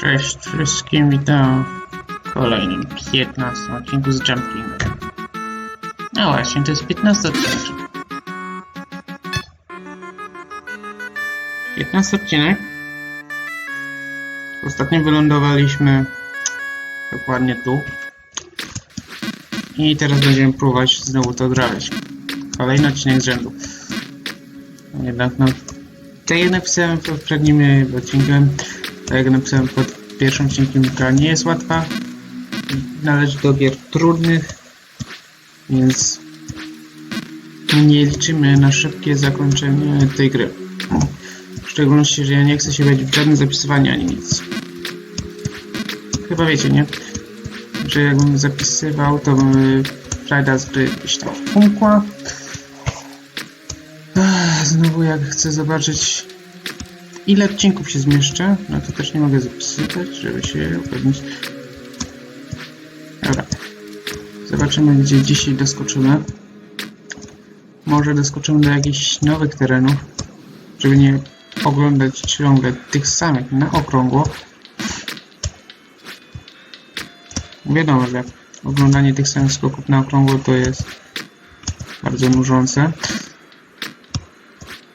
Cześć wszystkim, witam w kolejnym 15 odcinku z Jumping. No właśnie, to jest 15 odcinek. 15 odcinek. Ostatnio wylądowaliśmy dokładnie tu. I teraz będziemy próbować znowu to odrabiać. Kolejny odcinek z rzędu. Jednak no, tak jak napisałem pod poprzednim odcinkiem, tak jak napisałem pod pierwszym odcinkiem, gra nie jest łatwa. Należy do gier trudnych, więc nie liczymy na szybkie zakończenie tej gry. W szczególności, że ja nie chcę się bawić w żadne zapisywanie ani nic. Chyba wiecie, nie? Że jakbym zapisywał, to by frajda z gry gdzieś tam umkła. Znowu jak chcę zobaczyć ile odcinków się zmieszczę, no to też nie mogę zapisywać, żeby się upewnić. Dobra. Zobaczymy gdzie dzisiaj doskoczymy. Może doskoczymy do jakichś nowych terenów, żeby nie oglądać ciągle tych samych na okrągło. Wiadomo, że oglądanie tych samych skoków na okrągło to jest bardzo nużące.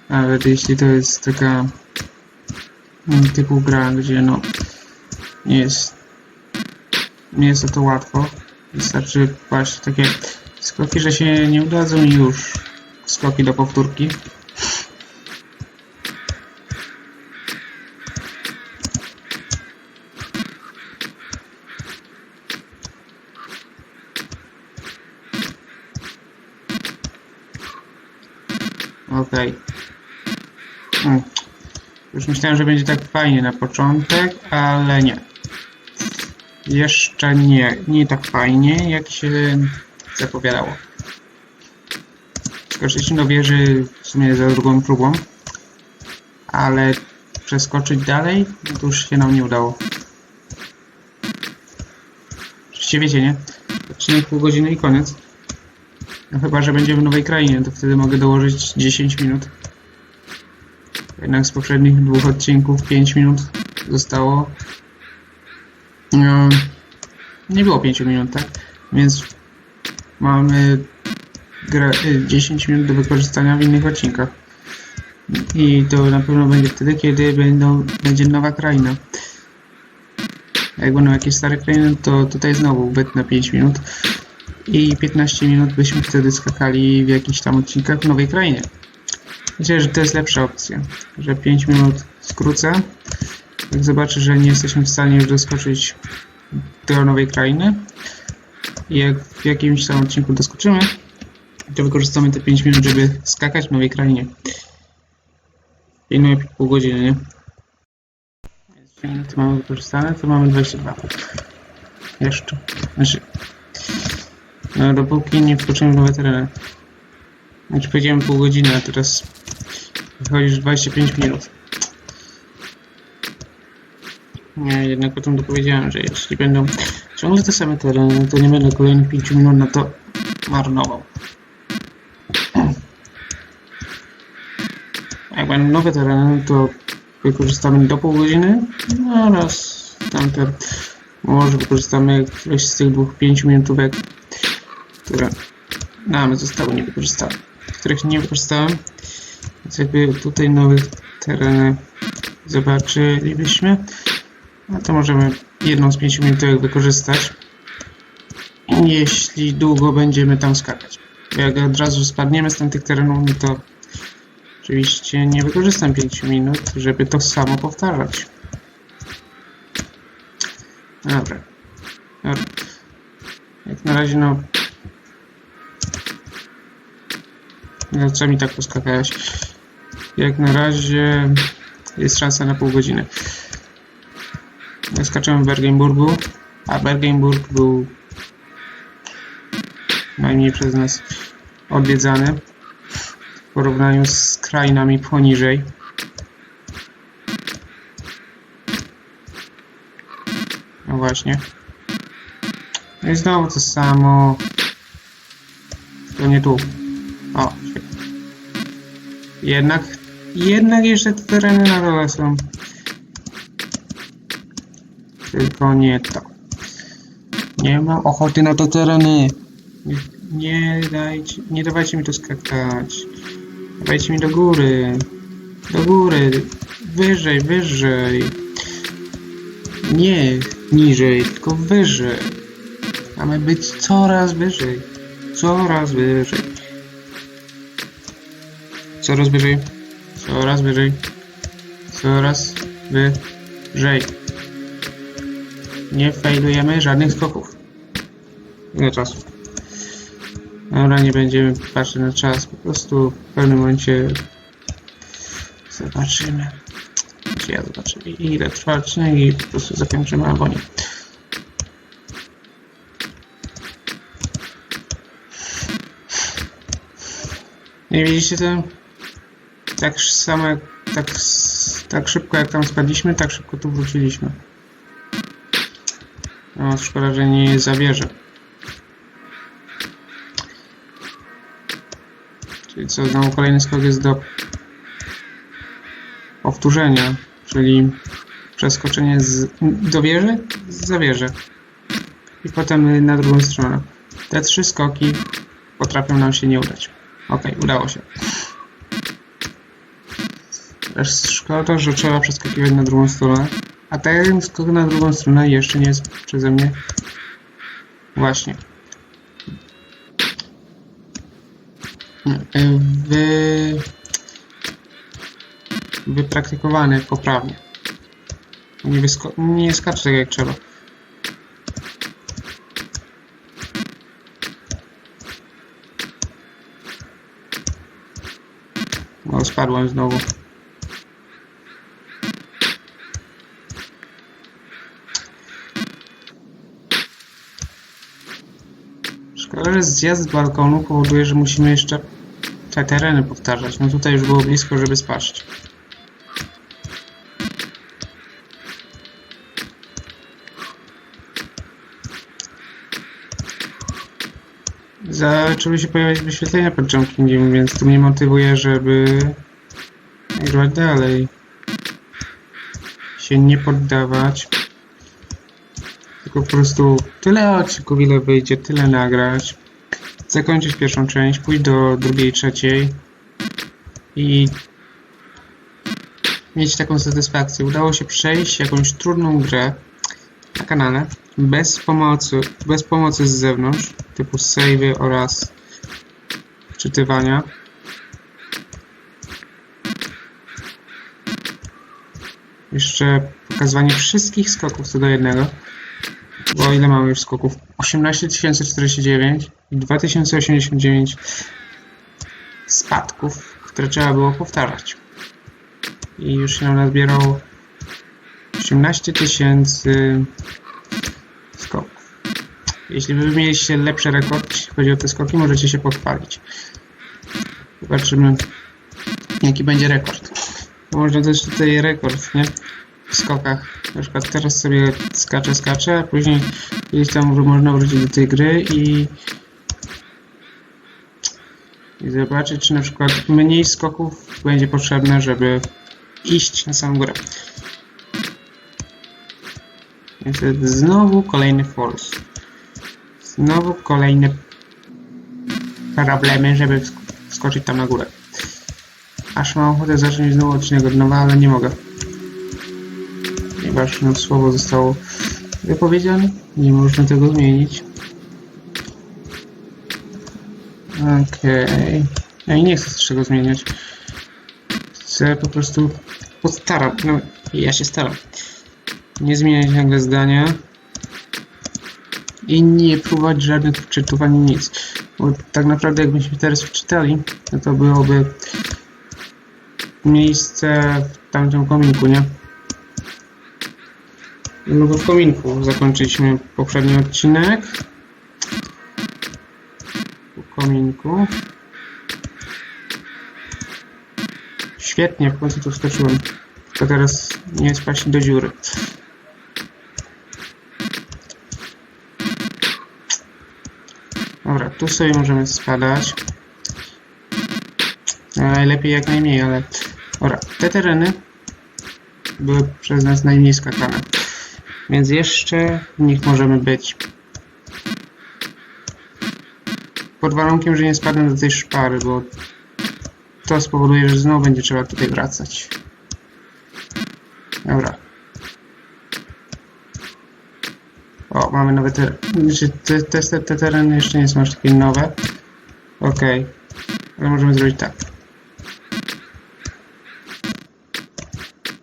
Nawet jeśli to jest taka typu gra, gdzie no nie jest nie jest to łatwo. Wystarczy właśnie takie skoki, że się nie udadzą i już skoki do powtórki. Myślałem, że będzie tak fajnie na początek, ale nie. Jeszcze nie. Nie tak fajnie, jak się zapowiadało. Skoczyliśmy do wieży w sumie za drugą próbą, ale przeskoczyć dalej no to już się nam nie udało. Oczywiście wiecie, nie? Odcinek pół godziny i koniec. No chyba, że będziemy w nowej krainie, to wtedy mogę dołożyć 10 minut. Jednak z poprzednich dwóch odcinków 5 minut zostało. No, nie było 5 minut, tak? Więc mamy gra, y, 10 minut do wykorzystania w innych odcinkach. I to na pewno będzie wtedy, kiedy będą, będzie nowa kraina. Jak będą jakieś stare krainy, to tutaj znowu wytnę 5 minut i 15 minut byśmy wtedy skakali w jakichś tam odcinkach w nowej krainie. Myślę, że to jest lepsza opcja, że 5 minut skrócę. Jak zobaczę, że nie jesteśmy w stanie już doskoczyć do nowej krainy i jak w jakimś tam odcinku doskoczymy, to wykorzystamy te 5 minut, żeby skakać w nowej krainie. I no pół godziny, nie? 3 minuty mamy wykorzystane, to mamy 22. Jeszcze. Znaczy, no, dopóki nie wkroczymy w nowe tereny. Znaczy powiedziałem pół godziny, a teraz wychodzi już 25 minut. Nie, jednak o tym dopowiedziałem, że jeśli będą ciągle te same tereny, to nie będę kolejnych 5 minut na to marnował. Jak będą nowe tereny, to wykorzystamy do pół godziny, no oraz tamte może wykorzystamy któreś z tych dwóch 5 minutówek które nam zostały niewykorzystane, których nie wykorzystałem. Więc jakby tutaj nowych tereny zobaczylibyśmy, no to możemy jedną z 5 minutówek wykorzystać, jeśli długo będziemy tam skakać. Jak od razu spadniemy z tamtych terenów, no to oczywiście nie wykorzystam 5 minut, żeby to samo powtarzać. Dobra. Dobra. Jak na razie no No co mi tak poskakałeś? Jak na razie jest szansa na pół godziny. Skaczemy w Bergenburgu, a Bergenburg był najmniej przez nas odwiedzany w porównaniu z krainami poniżej. No właśnie. No i znowu to samo. To nie tu. O, świetnie. Jednak, jednak jeszcze te tereny na dole są. Tylko nie to. Nie mam ochoty na te tereny. Nie, nie dajcie, nie dawajcie mi tu skakać. Dawajcie mi do góry. Do góry. Wyżej, wyżej. Nie niżej, tylko wyżej. Mamy być coraz wyżej. Coraz wyżej. Coraz wyżej. Coraz wyżej. Coraz wyżej. Nie failujemy żadnych skoków. Ile czasu? Dobra, nie będziemy patrzeć na czas. Po prostu w pewnym momencie zobaczymy. Czy ja zobaczę ile trwa odcinek i po prostu zakończymy albo nie. Nie widzicie to? Tak samo jak, tak, tak szybko jak tam spadliśmy, tak szybko tu wróciliśmy. No, szkoda, że nie zabierze. Czyli co, znowu kolejny skok jest do powtórzenia, czyli przeskoczenie z, do wieży, za wieżę. I potem na drugą stronę. Te trzy skoki potrafią nam się nie udać. Ok, udało się. Też szkoda, że trzeba przeskakiwać na drugą stronę. A ten skok na drugą stronę jeszcze nie jest przeze mnie właśnie wy... wypraktykowany poprawnie. Nie, wysko... nie skacze tak jak trzeba. No, spadłem znowu. Szkoda, że zjazd z balkonu powoduje, że musimy jeszcze te tereny powtarzać. No tutaj już było blisko, żeby spaść. Zaczęły się pojawiać wyświetlenia pod jumpingiem, więc to mnie motywuje, żeby nagrywać dalej. Się nie poddawać. Tylko po prostu tyle odcinków, ile wyjdzie, tyle nagrać. Zakończyć pierwszą część, pójść do drugiej, trzeciej i mieć taką satysfakcję. Udało się przejść jakąś trudną grę na kanale bez pomocy, bez pomocy z zewnątrz, typu savey oraz czytywania. Jeszcze pokazywanie wszystkich skoków co do jednego. Bo ile mamy już skoków? 18049 i 2089 spadków, które trzeba było powtarzać. I już się nazbierało 18 tysięcy skoków. Jeśli wy mieliście lepszy rekord, jeśli chodzi o te skoki, możecie się pochwalić. Zobaczymy, jaki będzie rekord. Można też tutaj rekord, nie? W skokach. Na przykład teraz sobie skaczę, skaczę, a później gdzieś tam można wrócić do tej gry i i zobaczyć, czy na przykład mniej skoków będzie potrzebne, żeby iść na samą górę. Niestety znowu kolejny false. Znowu kolejne problemy, żeby sk- skoczyć tam na górę. Aż mam ochotę zacząć znowu odcinek od nowa, ale nie mogę. Ponieważ no, słowo zostało wypowiedziane, nie można tego zmienić. Okej. Ja i nie chcę czego zmieniać. Chcę po prostu postaram. No, ja się staram. Nie zmieniać nagle zdania. I nie próbować żadnych wczytów ani nic. Bo tak naprawdę jakbyśmy teraz wczytali, no to byłoby miejsce w tamtym kominku, nie? No bo w kominku zakończyliśmy poprzedni odcinek. W kominku. Świetnie, w końcu tu wskoczyłem. Tylko teraz nie spaść do dziury. Dobra, tu sobie możemy spadać. Najlepiej jak najmniej, ale... Dobra, te tereny były przez nas najmniej skakane. Więc jeszcze w nich możemy być. Pod warunkiem, że nie spadnę do tej szpary, bo to spowoduje, że znowu będzie trzeba tutaj wracać. Dobra. O, mamy nowe tereny. Znaczy, te, te, te, te tereny jeszcze nie są aż takie nowe. Okej. Ale możemy zrobić tak.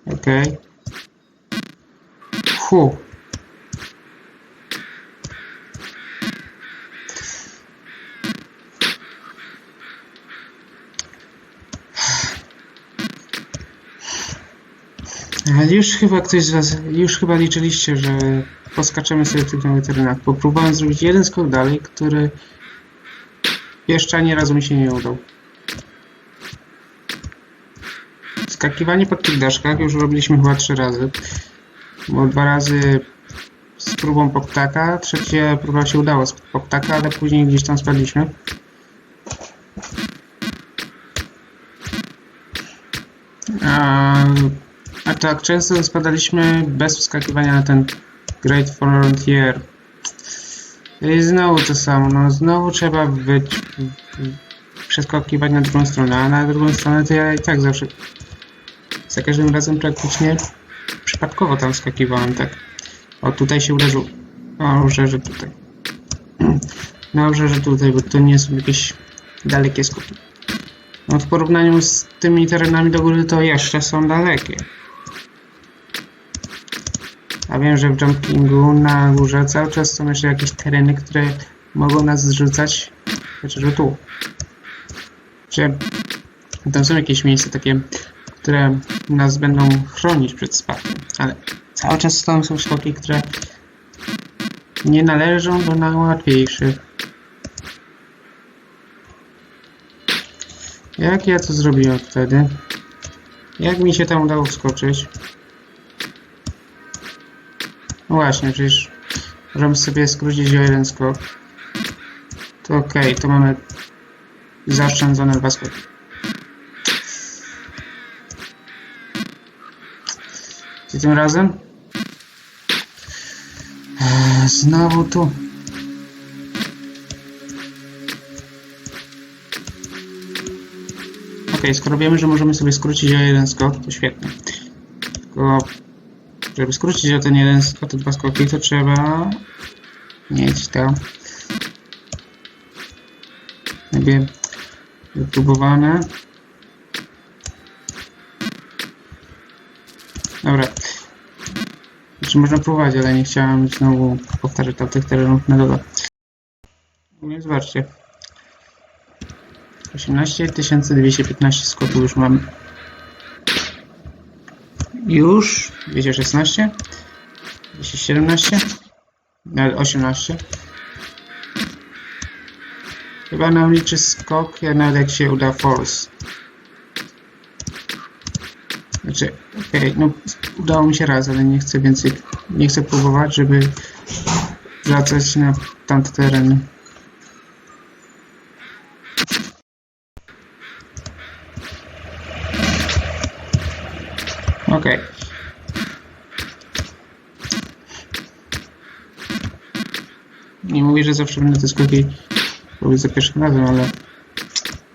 Okej. Fu. Ale już chyba ktoś z Was, już chyba liczyliście, że poskaczemy sobie w tych nowych terenach. Bo próbowałem zrobić jeden skok dalej, który jeszcze ani razu mi się nie udał. Skakiwanie po tych daszkach już robiliśmy chyba trzy razy. Bo dwa razy z próbą po ptaka, trzecie próba się udała z po ptaka, ale później gdzieś tam spadliśmy. A, a tak, często spadaliśmy bez wskakiwania na ten Great Frontier. I znowu to samo, no znowu trzeba być, przeskakiwać na drugą stronę, a na drugą stronę to ja i tak zawsze, za każdym razem praktycznie przypadkowo tam skakiwałem, tak. O, tutaj się uderzył. O, że tutaj. No, że tutaj, bo to nie są jakieś dalekie skoki. No, w porównaniu z tymi terenami do góry to jeszcze są dalekie. A wiem, że w jumpingu na górze cały czas są jeszcze jakieś tereny, które mogą nas zrzucać chociażby tu. Że tam są jakieś miejsca takie, które nas będą chronić przed spadkiem, ale cały czas tam są skoki, które nie należą do najłatwiejszych. Jak ja to zrobiłem wtedy? Jak mi się tam udało wskoczyć? No właśnie, przecież możemy sobie skrócić o jeden skok. To ok, to mamy zaoszczędzone dwa skoki. Tym razem? Eee, Znowu tu. Ok, skoro wiemy, że możemy sobie skrócić o jeden skok, to świetnie. Tylko, żeby skrócić o ten jeden, o te dwa skoki, to trzeba mieć to jakby wypróbowane. Dobra. Znaczy można próbować, ale nie chciałem znowu powtarzać tam tych terenów na dole. No zobaczcie. 18 215 skoków już mam. Już 216 217 nawet 18 Chyba nam liczy skok, ja nawet jak się uda force. Znaczy, okej, no udało mi się raz, ale nie chcę więcej, nie chcę próbować, żeby wracać na tamte tereny. Okej. Nie mówię, że zawsze będę te skoki robić za pierwszym razem, ale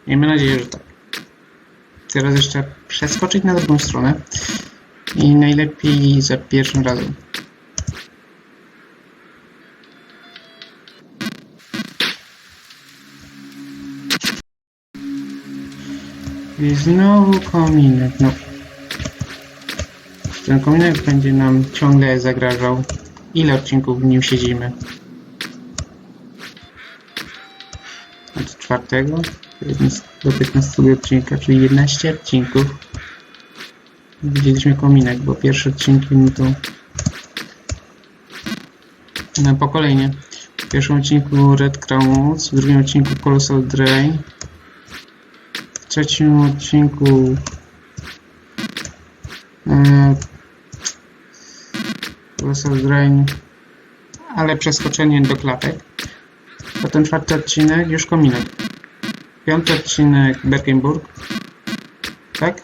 miejmy nadzieję, że tak. Teraz jeszcze przeskoczyć na drugą stronę i najlepiej za pierwszym razem. I znowu kominek, no. Ten kominek będzie nam ciągle zagrażał. Ile odcinków w nim siedzimy? Od czwartego do 15 odcinka, czyli 11 odcinków. Widzieliśmy kominek, bo pierwsze odcinki no to na pokolenie. W pierwszym odcinku Red Crowns, w drugim odcinku Colossal Drain, w trzecim odcinku e, Colossal Drain, ale przeskoczenie do klatek. Potem czwarty odcinek, już kominek. Piąty odcinek Bergenburg. Tak?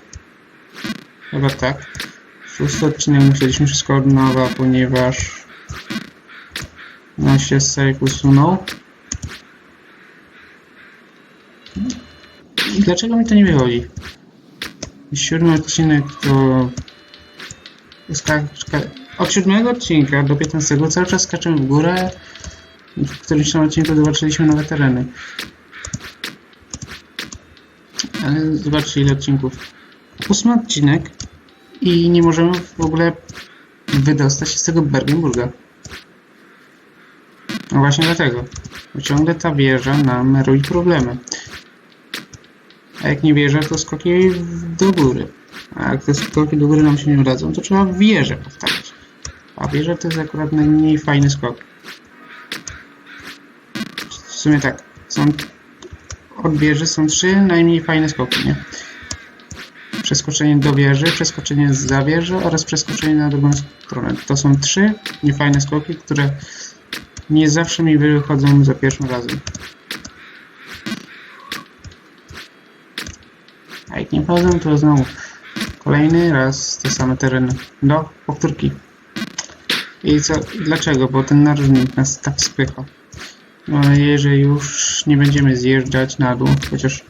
Chyba tak. Szósty odcinek musieliśmy wszystko od nowa, ponieważ no się save usunął. Dlaczego mi to nie wychodzi? Siódmy odcinek to... Od siódmego odcinka do 15 cały czas skaczemy w górę. W którymś tam odcinku zobaczyliśmy nowe tereny. Ale zobaczcie ile odcinków. Ósmy odcinek i nie możemy w ogóle wydostać się z tego Bergenburga. No właśnie dlatego. Bo ciągle ta wieża nam robi problemy. A jak nie wieża, to skoki do góry. A jak te skoki do góry nam się nie udadzą, to trzeba wieżę powtarzać. A wieża to jest akurat najmniej fajny skok. W sumie tak, są od wieży są trzy najmniej fajne skoki, nie? Przeskoczenie do wieży, przeskoczenie za wieżę oraz przeskoczenie na drugą stronę. To są trzy niefajne skoki, które nie zawsze mi wychodzą za pierwszym razem. A jak nie wchodzą, to znowu kolejny raz te same tereny. Do powtórki. I co? Dlaczego? Bo ten narożnik nas tak spycha. Mam nadzieję, że już nie będziemy zjeżdżać na dół, chociaż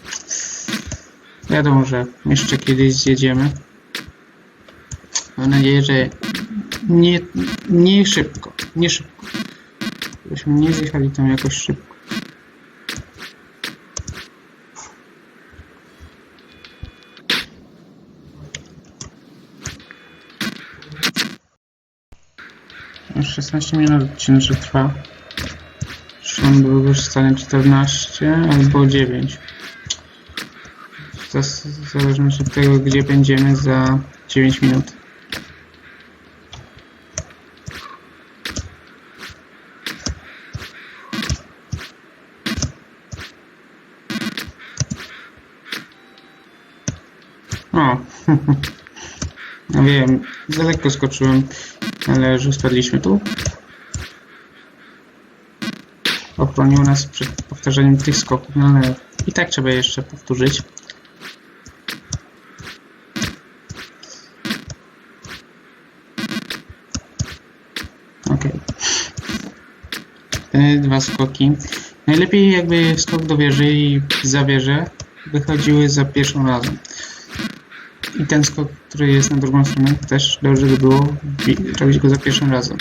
wiadomo, że jeszcze kiedyś zjedziemy. Mam nadzieję, że nie, nie szybko, nie szybko. Żebyśmy nie zjechali tam jakoś szybko. Już 16 minut odcinek trwa. On był wykorzystany 14 albo 9. To w zależności od tego, gdzie będziemy za 9 minut. O, no wiem, za lekko skoczyłem, ale że spadliśmy tu. Ochronił nas przed powtarzaniem tych skoków, ale i tak trzeba jeszcze powtórzyć. Ok. Te dwa skoki. Najlepiej jakby skok do wieży i za wieżę wychodziły za pierwszym razem. I ten skok, który jest na drugą stronę, też dobrze by było robić go za pierwszym razem.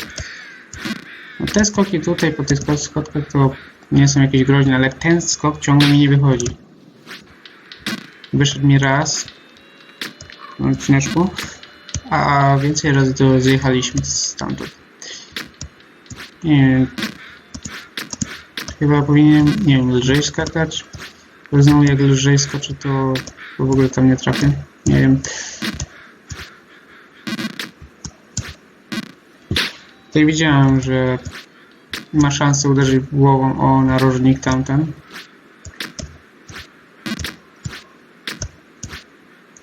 No te skoki tutaj po tych sko- skotkach to nie są jakieś groźne, ale ten skok ciągle mi nie wychodzi. Wyszedł mi raz na odcineczku, a więcej razy to zjechaliśmy stamtąd. Nie wiem. Chyba powinienem, nie wiem, lżej skakać. Bo znowu jak lżej skoczę, to w ogóle tam nie trafię. Nie wiem. Tutaj widziałem, że ma szansę uderzyć głową o narożnik tamten.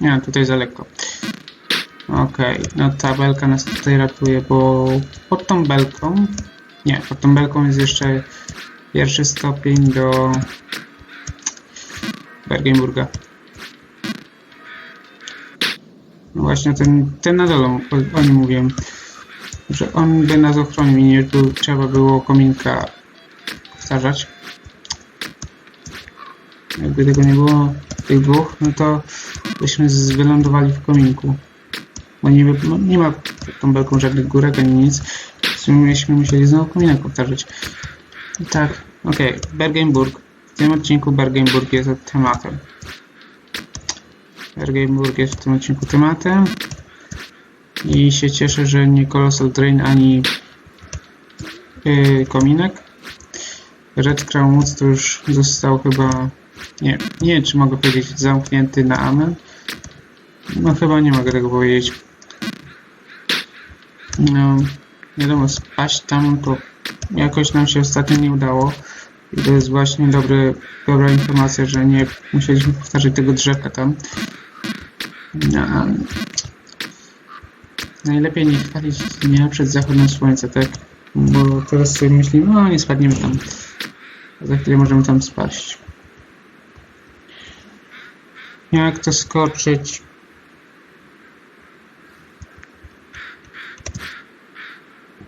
Nie, tutaj za lekko. Okej, no ta belka nas tutaj ratuje, bo pod tą belką, nie, pod tą belką jest jeszcze pierwszy stopień do Bergenburga. No właśnie ten, ten na dole, o, o nim mówiłem że on by nas ochronił i nie był, trzeba było kominka powtarzać. Jakby tego nie było, tych dwóch, no to byśmy wylądowali w kominku. Bo nie, no, nie ma tą belką żadnych górek ani nic. W sumie byśmy musieli znowu kominek powtarzać. I tak, okej, Bergenburg. W tym odcinku Bergenburg jest tematem. Bergenburg jest w tym odcinku tematem. I się cieszę, że nie Colossal Drain ani yy, kominek. Red Crown Woods to już został chyba, nie, nie wiem czy mogę powiedzieć zamknięty na amen. No chyba nie mogę tego powiedzieć. No, wiadomo, spaść tam to jakoś nam się ostatnio nie udało. I to jest właśnie dobry, dobra informacja, że nie musieliśmy powtarzać tego drzewka tam. No, Najlepiej nie chwalić dnia przed zachodem słońca, tak? Bo teraz sobie myślimy, no nie spadniemy tam. Za chwilę możemy tam spaść. Jak to skoczyć?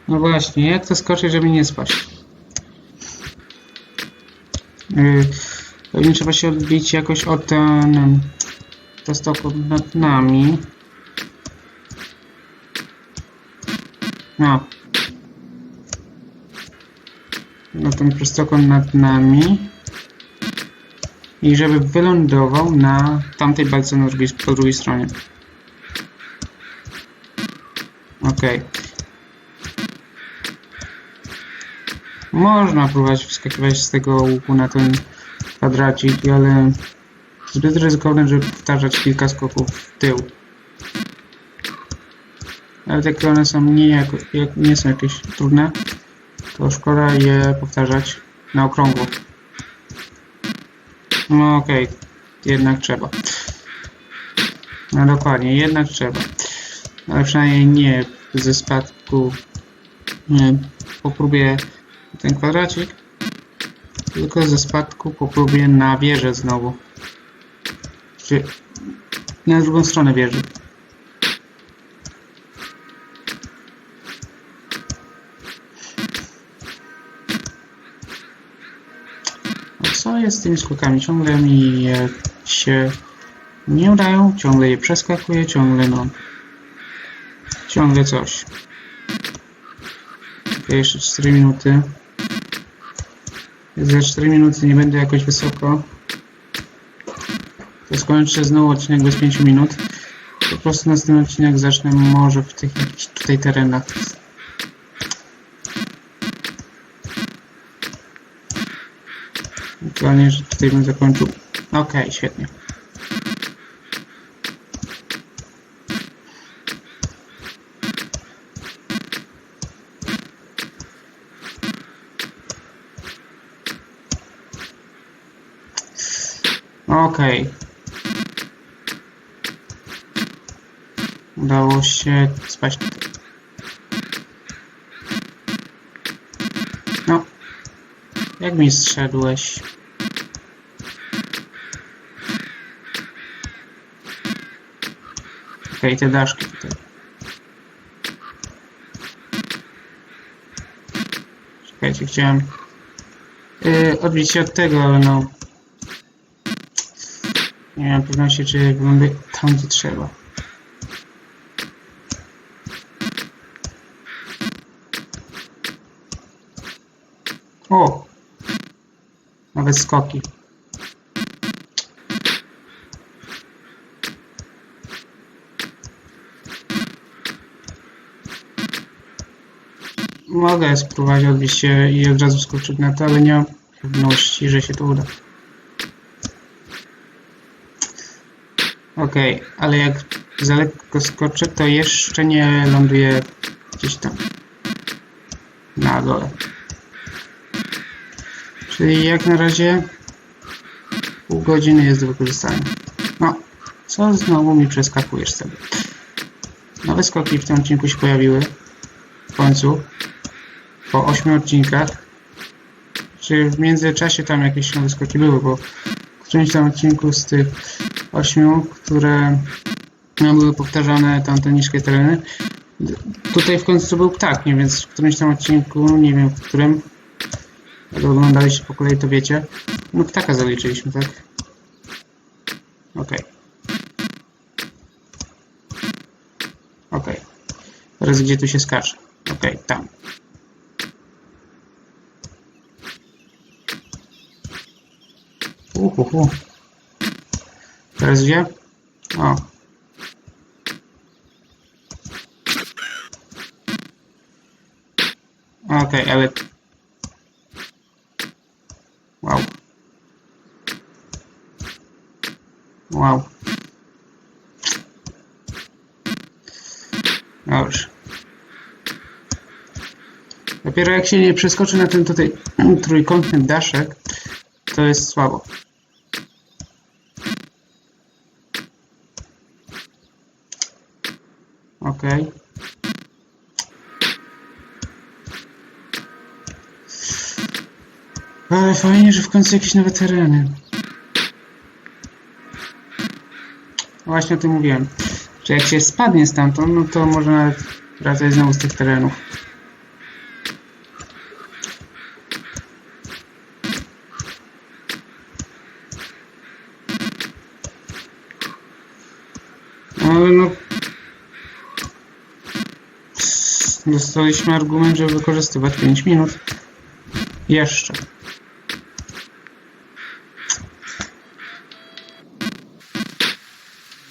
No właśnie, jak to skoczyć, żeby nie spaść? Yy, pewnie trzeba się odbić jakoś od ten... Prostokąt nad nami. No. No ten prostokąt nad nami. I żeby wylądował na tamtej balce na drugiej, po drugiej stronie. Okej. Można próbować wskakiwać z tego łuku na ten kwadracik, ale zbyt ryzykowne, żeby powtarzać kilka skoków w tył. Ale jak one są nie, jako, jak, nie są jakieś trudne, to szkoda je powtarzać na okrągło. No okej, jednak trzeba. No dokładnie, jednak trzeba. Ale przynajmniej nie ze spadku nie, po próbie ten kwadracik, tylko ze spadku po próbie na wieżę znowu. Czy na drugą stronę wieży. Z tymi skokami? Ciągle mi się nie udają, ciągle je przeskakuję, ciągle no. Ciągle coś. Jeszcze 4 minuty. Za 4 minuty nie będę jakoś wysoko. To skończę znowu odcinek bez 5 minut. Po prostu następny odcinek zacznę może w tych tutaj terenach. Ewentualnie, że tutaj bym zakończył. Okej, świetnie. Okej. Udało się spaść. No. Jak mi zszedłeś? Okej, te daszki tutaj. Czekajcie, chciałem yy, odbić się od tego, ale no nie mam pewności, czy wygląda tam, gdzie trzeba. O! Nawet skoki. Mogę spróbować odbić się i od razu skoczyć na to, ale nie mam pewności, że się to uda. Okej, ale jak za lekko skoczę, to jeszcze nie ląduję gdzieś tam na dole. Czyli jak na razie pół godziny jest do wykorzystania. No, co znowu mi przeskakujesz sobie? Nowe skoki w tym odcinku się pojawiły. W końcu. Po 8 odcinkach. Czy w międzyczasie tam jakieś nowe skoki były, bo w którymś tam odcinku z tych ośmiu, które no, były powtarzane tamte niskie tereny. Tutaj w końcu był ptak, nie więc w którymś tam odcinku, nie wiem w którym, jak oglądaliście po kolei, to wiecie. No ptaka zaliczyliśmy, tak? Okej. Okej. Teraz gdzie tu się skacze? Okej, tam. Uhuhu. Teraz gdzie? O. Okej, ale... Wow. Wow. Dobrze. Dopiero jak się nie przeskoczy na ten tutaj trójkątny daszek, to jest słabo. Okej. Ale fajnie, że w końcu jakieś nowe tereny. Właśnie o tym mówiłem. Że jak się spadnie stamtąd, no to można nawet wracać znowu z tych terenów. Dostaliśmy argument, żeby wykorzystywać 5 minut. Jeszcze.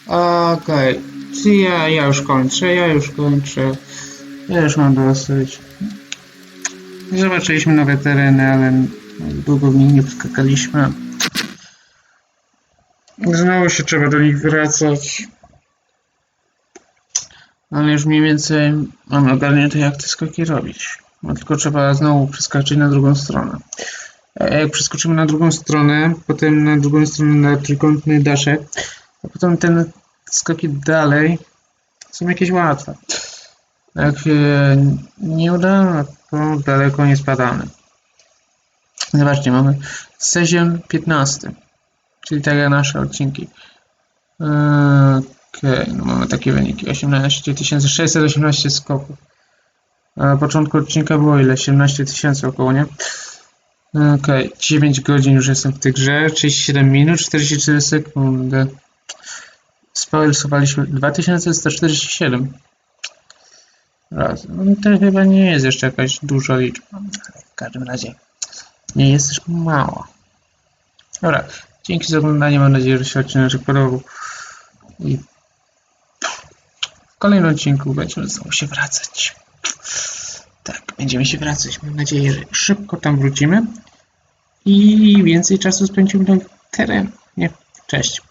Okej. Okay. Ja, ja już kończę, ja już kończę. Ja już mam dosyć. Zobaczyliśmy nowe tereny, ale długo w nich nie skakaliśmy. Znowu się trzeba do nich wracać. Ale już mniej więcej mamy ogarnięte jak te skoki robić. No tylko trzeba znowu przeskoczyć na drugą stronę. A jak przeskoczymy na drugą stronę, potem na drugą stronę na trójkątny daszek, a potem ten skoki dalej są jakieś łatwe. Jak się nie uda, no to daleko nie spadamy. Zobaczcie, mamy sezon 15, czyli tak jak nasze odcinki. Okej, no mamy takie wyniki. 18 618 skoków. Na początku odcinka było ile? 17 tysięcy około, nie? Okej, 9 godzin już jestem w tej grze, 37 minut, 44 sekundy. Spałysowaliśmy 2147 razy. No to chyba nie jest jeszcze jakaś duża liczba. W każdym razie nie jest też mała. Dobra, dzięki za oglądanie. Mam nadzieję, że się odcinek podobał. I w kolejnym odcinku będziemy znowu się wracać. Tak, będziemy się wracać. Mam nadzieję, że szybko tam wrócimy i więcej czasu spędzimy na teren. Nie, cześć.